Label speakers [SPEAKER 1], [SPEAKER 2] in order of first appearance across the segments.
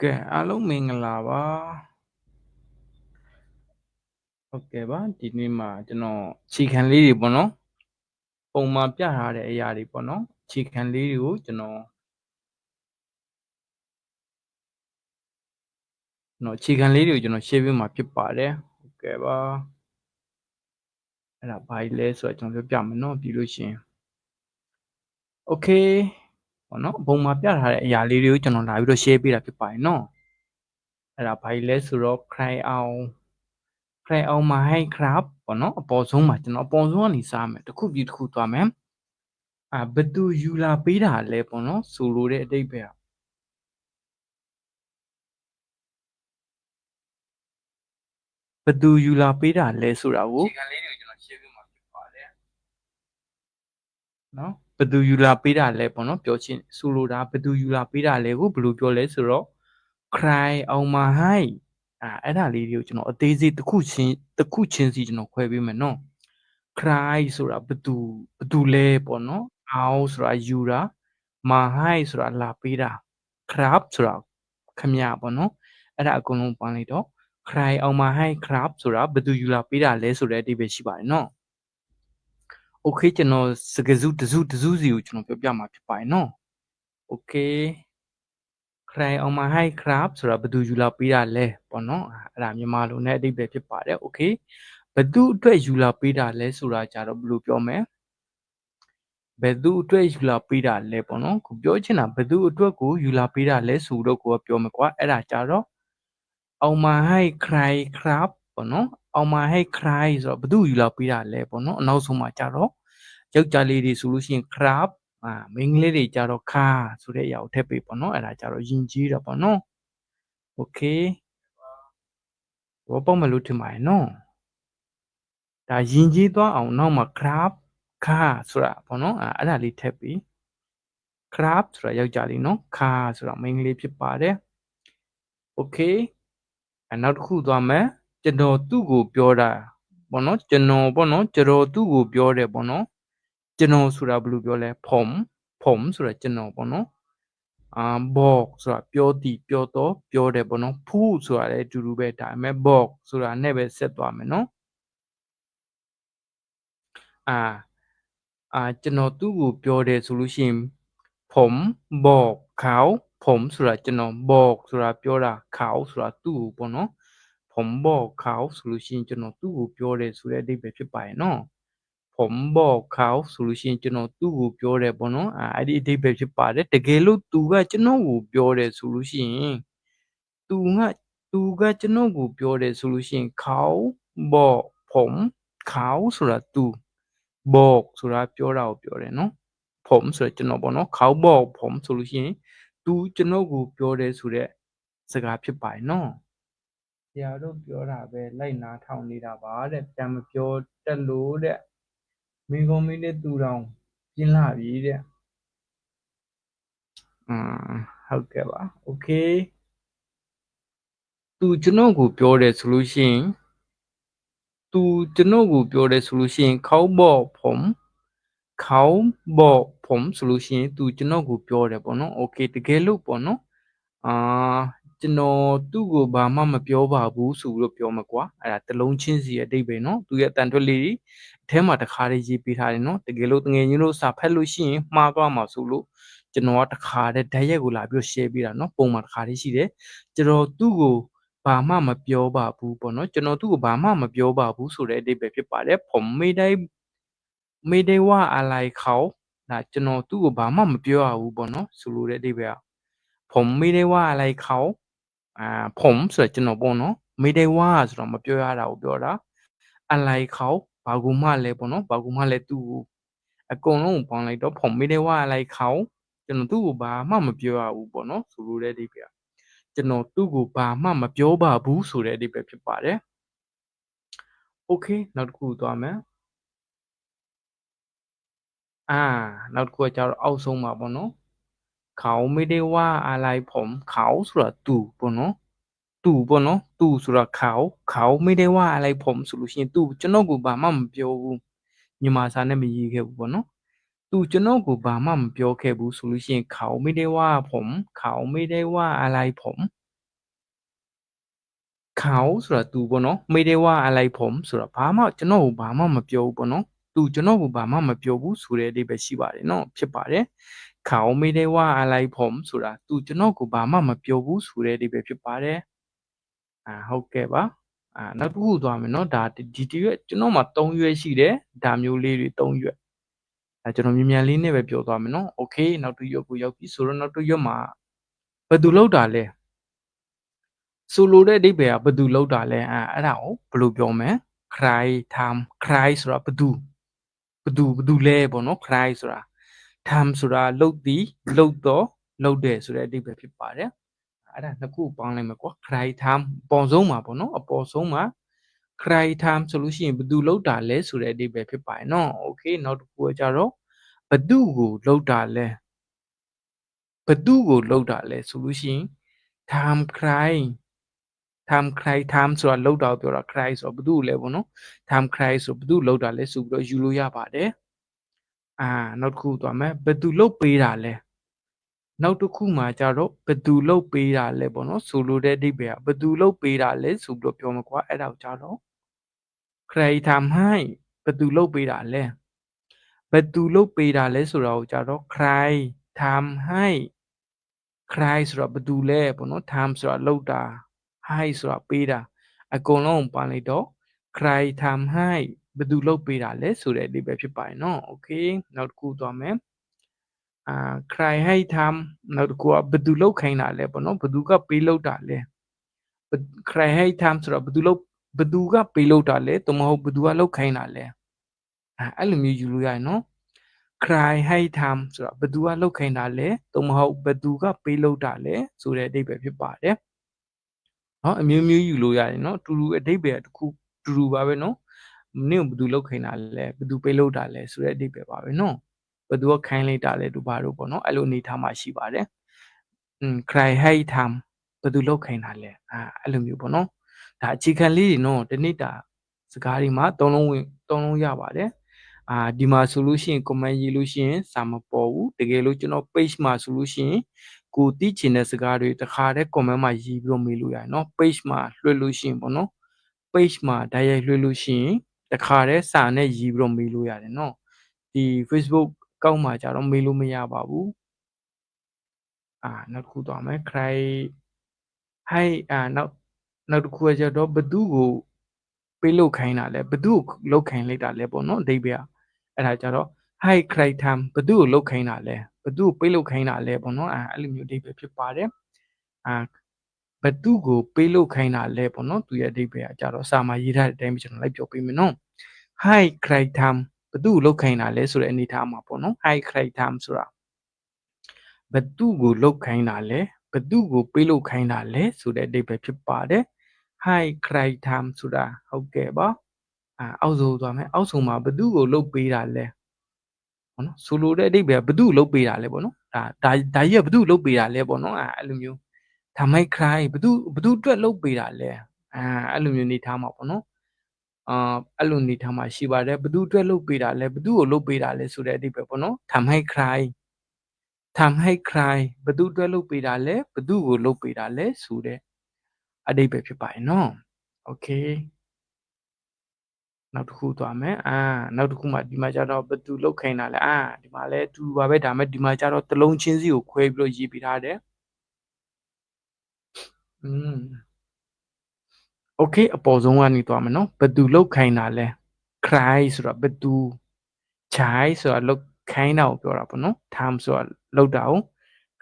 [SPEAKER 1] ဟုတ်ကဲ့အားလုံးမင်္ဂလာပါဟုတ်ကဲ့ပါဒီနေ့မှာကျွန်တော်ခြေခံလေးတွေပေါ့နော်ပုံမှန်ပြထားတဲ့အရာတွေပေါ့နော်ခြေခံလေးတွေကိုကျွန်တော်ကျွန်တော်ခြေခံလေးတွေကိုကျွန်တော် share ပေးမှာဖြစ်ပါတယ်ဟုတ်ကဲ့ပါအဲ့ဒါဘာကြီးလဲဆိုတော့ကျွန်တော်ပြောပြမယ်နော်ပြီးလို့ရှိရင် okay ပေါ့နော်ပုံမှန်ပြထားတဲ့အရာလေးတွေကိုကျွန်တော်လာပြီးတော့ share ပေးတာဖြစ်ပါတယ်နော်အဲ့ဒါဘာကြီးလဲဆိုတော့ cry out cry out my high crab ပေါ့နော်အပေါ်ဆုံးမှာကျွန်တော်အပေါ်ဆုံးကနေစားမယ်တစ်ခုပြီးတစ်ခုသွားမယ်အာဘသူယူလာပေးတာလဲပေါ့နော်ဆိုလိုတဲ့အတိတ်ပဲဘသူယူလာပေးတာလဲဆိုတာကိုခြေခံလေးတွေကိုကျွန်တော်ရှင်းပြမှာဖြစ်ပါတယ်နော် ဘသူယူလာပေးတာလဲပေါ့နော်ပြောချင်းဆိုလိုတာဘသူယူလာပေးတာလဲကိုဘယ်လိုပြောလဲဆိုတော့ cry on my high အာအဲ့ဒါလေးတွေကိုကျွန်တော်အသေးစိတ်တစ်ခုချင်းတစ်ခုချင်းစီကျွန်တော်ခွဲပေးမယ်နော် cry ဆိုတာဘသူဘသူလဲပေါ့နော် out ဆိုတာယူတာ my high ဆိုတာလာပေးတာ crab ဆိုတာခမရပေါ့နော်အဲ့ဒါအကုန်လုံးပန်းလိုက်တော့ cry on my high crab ဆိုတာဘသူယူလာပေးတာလဲဆိုတဲ့အဓိပ္ပာယ်ရှိပါတယ်နော် okay ကျွန်တော်စကားစုတစုတစုစီကိုကျွန်တော်ပြောပြမှာဖြစ်ပါတယ်နော် okay cry on my high crab ဆိုတာဘယ်သူယူလာပေးတာလဲပေါ့နော်အဲ့ဒါမြန်မာလိုနဲ့အဓိပ္ပာယ်ဖြစ်ပါတယ် okay ဘယ်သူအတွက်ယူလာပေးတာလဲဆိုတာကြတော့ဘယ်လိုပြောမလဲဘယ်သူအတွက်ယူလာပေးတာလဲပေါ့နော်ကိုပြောချင်တာဘယ်သူအတွက်ကိုယူလာပေးတာလဲဆိုတော့ကိုကပြောမယ်ကွာအဲ့ဒါကြတော့ on my high cry crab ပေါ့ ပေါ့နော်အောင်မဟဲ့ cry ဆိုတော့ဘသူယူလာပေးတာလဲပေါ့နော်အနောက်ဆုံးမှာကြတော့ယောက်ျားလေးတွေဆိုလို့ရှိရင် crab အာမိန်းကလေးတွေကြတော့ car ဆိုတဲ့အရာကိုထည့်ပေးပေါ့နော်အဲ့ဒါကြတော့ယဉ်ကျေးတာပေါ့နော် okay ဘောပေါက်မလို့ထင်ပါရဲ့နော်ဒါယဉ်ကျေးသွားအောင်နောက်မှာ crab car ဆိုတာပေါ့နော်အဲ့ဒါလေးထည့်ပေး crab ဆိုတာယောက်ျားလေးနော် car ဆိုတာမိန်းကလေးဖြစ်ပါတယ် okay နောက်တစ်ခုသွားမယ် ကျွန်တော်သူ့ကိုပြောတာပေါ့နော်ကျွန်တော်ပေါ့နော်ကျွန်တော်သူ့ကိုပြောတယ်ပေါ့နော်ကျွန်တော်ဆိုတာဘယ်လိုပြောလဲผมผมဆိုတာကျွန်တော်ပေါ့နော်အာบอกဆိုတာပြောသည်ပြောတော့ပြောတယ်ပေါ့နော်ဖူးဆိုတာလည်းအတူတူပဲဒါပေမဲ့บอกဆိုတာနဲ့ပဲဆက်သွားမယ်နော်အာအာကျွန်တော်သူ့ကိုပြောတယ်ဆိုလို့ရှိရင်ผมบอกเขาผมဆိုတာကျွန်တော်บอกဆိုတာပြောတာเขาဆိုတာသူ့ကိုပေါ့နော် ผมบอกเขาဆိုလို့ရှိရင်ကျွန်တော်သူ့ကိုပြောတယ်ဆိုတဲ့အဓိပ္ပာယ်ဖြစ်ပါရဲ့နော်ผมบอกเขาဆိုလို့ရှိရင်ကျွန်တော်သူ့ကိုပြောတယ်ပေါ့နော်အဲ့ဒီအဓိပ္ပာယ်ဖြစ်ပါတယ်တကယ်လို့သူကကျွန်တော်ကိုပြောတယ်ဆိုလို့ရှိရင်သူကသူကကျွန်တော်ကိုပြောတယ်ဆိုလို့ရှိရင်เขาบอกผมเขาဆိုတာသူบอกဆိုတာပြောတာကိုပြောတယ်နော်ผมဆိုတော့ကျွန်တော်ပေါ့နော်เขาบอกผมဆိုလို့ရှိရင်သူကျွန်တော်ကိုပြောတယ်ဆိုတဲ့စကားဖြစ်ပါတယ်နော် ဆရာတို့ပြောတာပဲလိုက်နာထောင်နေတာပါတဲ့ပြန်မပြောတက်လို့တဲ့မိကုံမိနဲ့တူတောင်ပြင်းလာပြီတဲ့อืมဟုတ်ကဲ့ပါโอเคသူကျွန်တော်ကိုပြောတယ်ဆိုလို့ရှိရင်သူကျွန်တော်ကိုပြောတယ်ဆိုလို့ရှိရင်เขาบอกผมเขาบอกผมဆိုလို့ရှိရင်သူကျွန်တော်ကိုပြောတယ်ပေါ့နော်โอเคတကယ်လို့ပေါ့နော်အာ ကျွန်တော်သူ့ကိုဘာမှမပြောပါဘူးဆိုပြီးတော့ပြောမှာကွာအဲ့ဒါတလုံးချင်းစီရဲ့အတိတ်ပဲเนาะသူရဲ့အတန်ထွက်လေးတွေအထဲမှာတခါတည်းရေးပေးထားတယ်เนาะတကယ်လို့တငယ်ချင်းတို့စာဖတ်လို့ရှိရင်မှားသွားမှာဆိုလို့ကျွန်တော်ကတခါတည်းဓာတ်ရက်ကိုလာပြီး share ပေးတာเนาะပုံမှာတခါတည်းရှိတယ်ကျွန်တော်သူ့ကိုဘာမှမပြောပါဘူးပေါ့နော်ကျွန်တော်သူ့ကိုဘာမှမပြောပါဘူးဆိုတဲ့အတိတ်ပဲဖြစ်ပါတယ်ผมไม่ได้ไม่ได้ว่าอะไรเขาဒါကျွန်တော်သူ့ကိုဘာမှမပြောရဘူးပေါ့နော်ဆိုလိုတဲ့အတိတ်ပဲผมไม่ได้ว่าอะไรเขา อ่าผมဆိုတော့ကျွန်တော်ပေါ့နော်ไม่ได้ว่าဆိုတော့မပြောရတာကိုပြောတာอะไรเขาဘာကူမှလဲပေါ့နော်ဘာကူမှလဲသူ့ကိုအကုန်လုံးကိုပေါင်းလိုက်တော့ผมไม่ได้ว่าอะไรเขาကျွန်တော်သူ့ကိုဘာမှမပြောရဘူးပေါ့နော်ဆိုလိုတဲ့အတိတ်ပဲကျွန်တော်သူ့ကိုဘာမှမပြောပါဘူးဆိုတဲ့အဓိပ္ပာယ်ဖြစ်ပါတယ်။ Okay နောက်တစ်ခုသွားမယ်။อ่าနောက်တစ်ခုကကျတော့အောက်ဆုံးမှာပေါ့နော်။ เขาไม่ได้ว่าอะไรผมเขาဆိုတာသူပေါ့နော်။သူပေါ့နော်။သူဆိုတာเขาเขาไม่ได้ว่าอะไรผมဆိုလို့ရှိရင်သူကျွန်တော်ကိုဘာမှမပြောဘူး။ညီမစာနဲ့မရေးခဲ့ဘူးပေါ့နော် သူကျွန်တော်ကိုဘာမှမပြောခဲ့ဘူးဆိုလို့ရှိရင်เขาไม่ได้ว่าผมเขาไม่ได้ว่าอะไรผมเขาဆိုတာသူပေါ့နော်ไม่ได้ว่าอะไรผมဆိုတာဘာမှကျွန်တော်ကိုဘာမှမပြောဘူးပေါ့နော်သူကျွန်တော်ကိုဘာမှမပြောဘူးဆိုတဲ့အဓိပ္ပာယ်ရှိပါတယ်နော်ဖြစ်ပါတယ် เขาไม่ได้ว่าอะไรผมဆိုတာသူကျွန်တော်ကိုဘာမှမပြောဘူးဆိုတဲ့အဓိပ္ပာယ်ဖြစ်ပါတယ်အာဟုတ်ကဲ့ပါအာနောက်တစ်ခုသွားမယ်နော်ဒါဒီတရွက်ကျွန်တော်မှာ3ရွက်ရှိတယ်ဒါမျိုးလေးတွေ3ရွက်အဲကျွန်တော်မြန်မြန်လေးနဲ့ပဲပြောသွားမယ်နော်โอเคနောက်တစ်ရွက်ကိုရောက်ပြီဆိုတော့နောက်တစ်ရွက်မှာဘယ်သူလောက်တာလဲဆိုလိုတဲ့အဓိပ္ပာယ်ကဘယ်သူလောက်တာလဲအဲအဲ့ဒါကိုဘယ်လိုပြောမလဲ cry time cry ဆိုတာဘယ်သူဘယ်သူဘယ်သူလဲပေါ့နော် cry ဆိုတာ time ဆိုတာလှုပ်သည်လှုပ်တော့လှုပ်တယ်ဆိုတဲ့အဓိပ္ပာယ်ဖြစ်ပါတယ်အဲ့ဒါနှစ်ခုပေါင်းလိုက်မယ်ကွာ cry time အပေါ်ဆုံးမှာပေါ့နော်အပေါ်ဆုံးမှာ cry time ဆိုလို့ရှိရင်ဘယ်သူလှုပ်တာလဲဆိုတဲ့အဓိပ္ပာယ်ဖြစ်ပါတယ်နော် okay နောက်တစ်ခုကကြတော့ဘယ်သူကိုလှုပ်တာလဲဘယ်သူကိုလှုပ်တာလဲဆိုလို့ရှိရင် time cry time cry time ဆိုတာလှုပ်တာကိုပြောတာ cry ဆိုတော့ဘယ်သူကိုလဲပေါ့နော် time cry ဆိုဘယ်သူလှုပ်တာလဲဆိုပြီးတော့ယူလို့ရပါတယ် အာနောက်တစ်ခုသွားမယ်ဘယ်သူလှုပ်ပေးတာလဲနောက်တစ်ခုမှာကြတော့ဘယ်သူလှုပ်ပေးတာလဲပေါ့နော်ဆိုလိုတဲ့အဓိပ္ပာယ်ကဘယ်သူလှုပ်ပေးတာလဲဆိုပြီးတော့ပြောမှာကွာအဲ့ဒါကိုကြတော့ cry time ဟိုင်းဘယ်သူလှုပ်ပေးတာလဲဘယ်သူလှုပ်ပေးတာလဲဆိုတာကိုကြတော့ cry time ဟိုင်း cry ဆိုတော့ဘယ်သူလဲပေါ့နော် time ဆိုတာလှုပ်တာ high ဆိုတာပေးတာအကုန်လုံးပါလိုက်တော့ cry time high ဘယ်သူလုပ်ပေးတာလဲဆိုတဲ့အဓိပ္ပာယ်ဖြစ်ပါတယ်နော် okay နောက်တစ်ခုသွားမယ်အာ cry high time နောက်တစ်ခုကဘယ်သူလုပ်ခိုင်းတာလဲပေါ့နော်ဘယ်သူကပေးလုပ်တာလဲ cry high time ဆိုတော့ဘယ်သူလုပ်ဘယ်သူကပေးလုပ်တာလဲသို့မဟုတ်ဘယ်သူကလုပ်ခိုင်းတာလဲအဲအဲ့လိုမျိုးယူလို့ရတယ်နော် cry high time ဆိုတာဘယ်သူကလုပ်ခိုင်းတာလဲသို့မဟုတ်ဘယ်သူကပေးလုပ်တာလဲဆိုတဲ့အဓိပ္ပာယ်ဖြစ်ပါတယ်နော်အမျိုးမျိုးယူလို့ရတယ်နော်တူတူအတိတ်ပဲတစ်ခုတူတူပါပဲနော် နင့်ကိုဘယ်သူလောက်ခိုင်းတာလဲဘယ်သူပေးလို့တာလဲဆိုတဲ့အတိတ်ပဲပါပဲနော်ဘယ်သူကခိုင်းလိုက်တာလဲသူဘာလို့ပေါ့နော်အဲ့လိုအနေထားမှရှိပါတယ်อืม cry high time ဘယ်သူလောက်ခိုင်းတာလဲအာအဲ့လိုမျိုးပေါ့နော်ဒါအခြေခံလေးတွေနော်တနေ့တာစကားတွေမှာသုံးလုံးဝင်သုံးလုံးရပါတယ်အာဒီမှာဆိုလို့ရှိရင် comment ရေးလို့ရှိရင်စာမပေါ်ဘူးတကယ်လို့ကျွန်တော် page မှာဆိုလို့ရှိရင်ကိုသိချင်တဲ့စကားတွေတခါတည်း comment မှာရေးပြီးတော့မေးလို့ရတယ်เนาะ page မှာလွှင့်လို့ရှိရင်ပေါ့နော် page မှာဓာတ်ရိုက်လွှင့်လို့ရှိရင် တခါတည်းစာနဲ့ရည်ပြီးတော့မေးလို့ရတယ်နော်ဒီ Facebook ကောက်မှာကြတော့မေးလို့မရပါဘူးအာနောက်တစ်ခုသွားမယ် cry hi အာနောက်နောက်တစ်ခုကကြတော့ဘသူ့ကိုပေးလုတ်ခိုင်းတာလဲဘသူ့ကိုလုတ်ခိုင်းလိုက်တာလဲပေါ့နော်အဓိပ္ပာယ်အဲ့ဒါကြတော့ hi cry time ဘသူ့ကိုလုတ်ခိုင်းတာလဲဘသူ့ကိုပေးလုတ်ခိုင်းတာလဲပေါ့နော်အဲအဲ့လိုမျိုးအဓိပ္ပာယ်ဖြစ်ပါတယ်အာ ဘသူကိုပေးလုတ်ခိုင်းတာလဲပေါ့နော်သူရဲ့အဓိပ္ပာယ်ကကြတော့စာမှာရေးထားတဲ့အတိုင်းပဲကျွန်တော်လိုက်ပြောပေးမယ်နော် hi cry time ဘသူကိုလုတ်ခိုင်းတာလဲဆိုတဲ့အနေထားမှာပေါ့နော် hi cry time ဆိုတာဘသူကိုလုတ်ခိုင်းတာလဲဘသူကိုပေးလုတ်ခိုင်းတာလဲဆိုတဲ့အဓိပ္ပာယ်ဖြစ်ပါတယ် hi cry time ဆိုတာဟုတ်ကဲ့ပါအာအောက်ဆုံးသွားမယ်အောက်ဆုံးမှာဘသူကိုလုတ်ပေးတာလဲပေါ့နော်ဆိုလိုတဲ့အဓိပ္ပာယ်ဘသူ့လုတ်ပေးတာလဲပေါ့နော်ဒါဒါဒါကြီးကဘသူ့လုတ်ပေးတာလဲပေါ့နော်အဲအဲ့လိုမျိုး ဒါမိုက်ခရိုင်ဘသူဘသူအတွက်လုတ်ပေးတာလဲအဲအဲ့လိုမျိုးနေထားမှာပေါ့နော်အာအဲ့လိုနေထားမှာရှိပါတယ်ဘသူအတွက်လုတ်ပေးတာလဲဘသူ့ကိုလုတ်ပေးတာလဲဆိုတဲ့အဓိပ္ပာယ်ပေါ့နော်ทำให้ใครทำให้ใครဘသူအတွက်လုတ်ပေးတာလဲဘသူ့ကိုလုတ်ပေးတာလဲဆိုတဲ့အဓိပ္ပာယ်ဖြစ်ပါတယ်နော်โอเคနောက်တစ်ခုသွားမယ်အာနောက်တစ်ခုမှဒီမှာကျတော့ဘယ်သူလောက်ခိုင်းတာလဲအာဒီမှာလဲတူပါပဲဒါမဲ့ဒီမှာကျတော့တလုံးချင်းစီကိုခွဲပြီးတော့ရေးပေးထားတယ် อืมโอเคအပေါ်ဆုံးကနေသွားမယ်နော်ဘယ်သူလောက်ခိုင်းတာလဲ cry ဆိုတော့ဘယ်သူ chai ဆိုတော့လောက်ခိုင်းတာကိုပြောတာပေါ့နော် time ဆိုတော့လောက်တာကို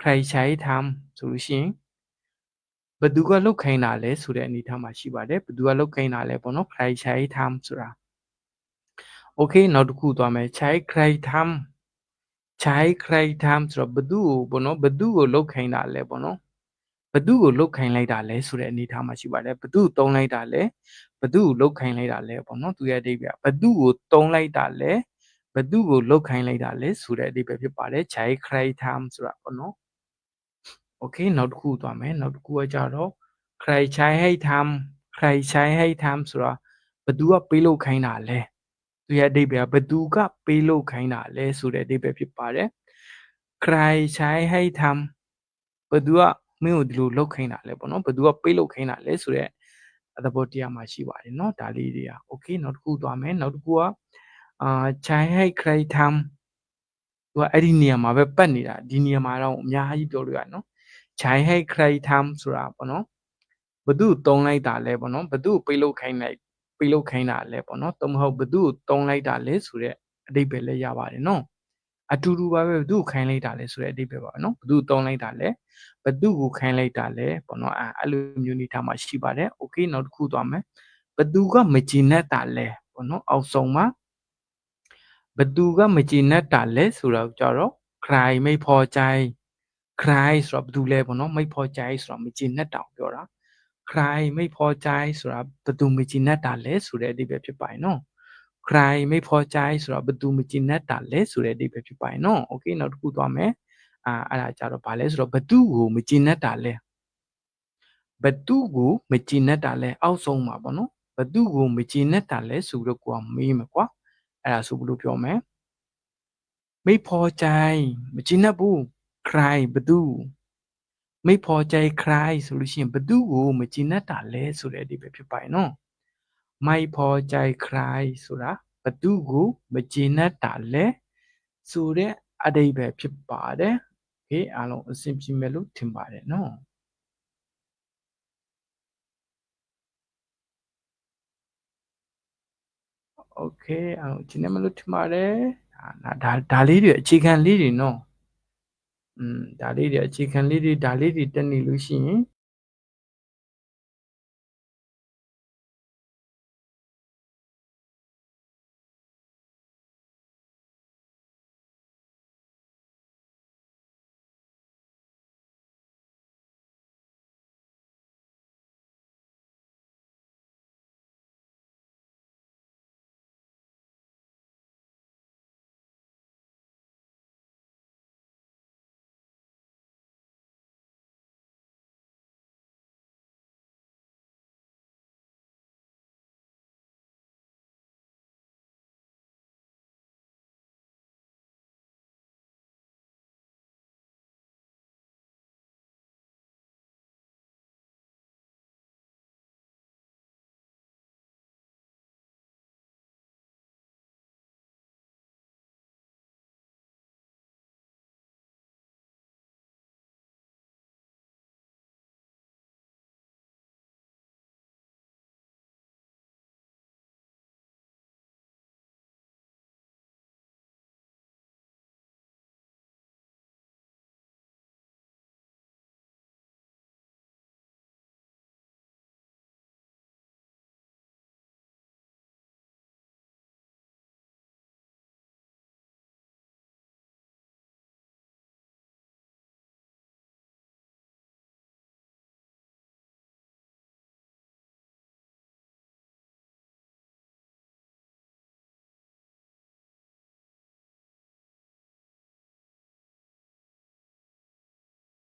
[SPEAKER 1] cry chai time ဆိုလို့ရှိရင်ဘယ်သူကလောက်ခိုင်းတာလဲဆိုတဲ့အနေထားမှာရှိပါတယ်ဘယ်သူကလောက်ခိုင်းတာလဲပေါ့နော် cry chai time ဆိုတာโอเคနောက်တစ်ခုသွားမယ် chai cry time chai cry time ဆိုတော့ဘသူကိုပေါ့နော်ဘသူကိုလုတ်ခိုင်းတာလဲပေါ့နော်ဘ သူ့ကိုလုတ်ခိုင်းလိုက်တာလဲဆိုတဲ့အနေအထားမှာရှိပါတယ်ဘသူ့ကိုတုံးလိုက်တာလဲဘသူ့ကိုလုတ်ခိုင်းလိုက်တာလဲပေါ့နော်သူရဲ့အဓိပ္ပာယ်ဘသူ့ကိုတုံးလိုက်တာလဲဘသူ့ကိုလုတ်ခိုင်းလိုက်တာလဲဆိုတဲ့အဓိပ္ပာယ်ဖြစ်ပါတယ် chai cry time ဆိုတာပေါ့နော် okay နောက်တစ်ခုသွားမယ်နောက်တစ်ခုကကြတော့ cry chai hai time cry chai hai time ဆိုတာဘသူကပေးလုတ်ခိုင်းတာလဲသူရဲ့အဓိပ္ပာယ်ဘသူကပေးလုတ်ခိုင်းတာလဲဆိုတဲ့အဓိပ္ပာယ်ဖြစ်ပါတယ် cry chai hai time ဘသူက မင်းကိုဒီလိုလုပ်ခိုင်းတာလဲပေါ့နော်ဘသူကပေးလို့ခိုင်းတာလဲဆိုတဲ့သဘောတရားမှာရှိပါတယ်เนาะဒါလေးတွေကโอเคနောက်တစ်ခုသွားမယ်နောက်တစ်ခုကအာใช้ให้ใครทำသူကအဲ့ဒီနေရာမှာပဲပတ်နေတာဒီနေရာမှာတော့အများကြီးပြောလို့ရတယ်เนาะใช้ให้ใครทำဆိုတာပေါ့နော်ဘသူတုံးလိုက်တာလဲပေါ့နော်ဘသူပေးလို့ခိုင်းလိုက်ပေးလို့ခိုင်းတာလဲပေါ့နော်သို့မဟုတ်ဘသူတုံးလိုက်တာလဲဆိုတဲ့အဓိပ္ပာယ်လည်းရပါတယ်เนาะ အတူတူပါပဲဘသူခိုင်းလိုက်တာလဲဆိုတဲ့အဓိပ္ပာယ်ပါเนาะဘသူတုံးလိုက်တာလဲဘသူကိုခိုင်းလိုက်တာလဲပေါ့နော်အဲအဲ့လိုမျိုးနေထားမှာရှိပါတယ်โอเคနောက်တစ်ခုသွားမယ်ဘသူကမကြည်နပ်တာလဲပေါ့နော်အောက်ဆုံးမှာဘသူကမကြည်နပ်တာလဲဆိုတော့ကြတော့ cry ไม่พอใจ cry ဆိုတော့ဘသူလဲပေါ့နော်ไม่พอใจဆိုတော့မကြည်နပ်တာကိုပြောတာ cry ไม่พอใจဆိုတာဘသူမကြည်နပ်တာလဲဆိုတဲ့အဓိပ္ပာယ်ဖြစ်ပါတယ်နော် cry ไม่พอใจဆိုတော့ဘသူမကြည်နပ်တာလဲဆိုတဲ့အဓိပ္ပာယ်ဖြစ်ပါတယ်နော်โอเคနောက်တစ်ခုသွားမယ်အာအဲ့ဒါကြတော့ဗာလဲဆိုတော့ဘသူကိုမကြည်နပ်တာလဲဘသူကိုမကြည်နပ်တာလဲအောက်ဆုံးမှာပေါ့နော်ဘသူကိုမကြည်နပ်တာလဲဆိုတော့ကိုကမေးမှာကွာအဲ့ဒါဆိုဘယ်လိုပြောမလဲไม่พอใจမကြည်နပ်ဘူး cry ဘသူไม่พอใจ cry ဆိုလို့ရှိရင်ဘသူကိုမကြည်နပ်တာလဲဆိုတဲ့အဓိပ္ပာယ်ဖြစ်ပါတယ်နော် မိုက်ဖော်ကြိုက်ခရိုင်ဆိုတာဘသူကိုမကျေနပ်တာလဲဆိုတဲ့အတိတ်ပဲဖြစ်ပါတယ်။ဒီအားလုံးအဆင်ပြေမယ်လို့ထင်ပါတယ်နော်။ okay အဲ့တော့ဂျင်းနမလို့ထင်ပါတယ်ဒါဒါဒါလေးတွေအခြေခံလေးတွေနော်อืมဒါလေးတွေအခြေခံလေးတွေဒါလေးတွေတက်နေလို့ရှိရင်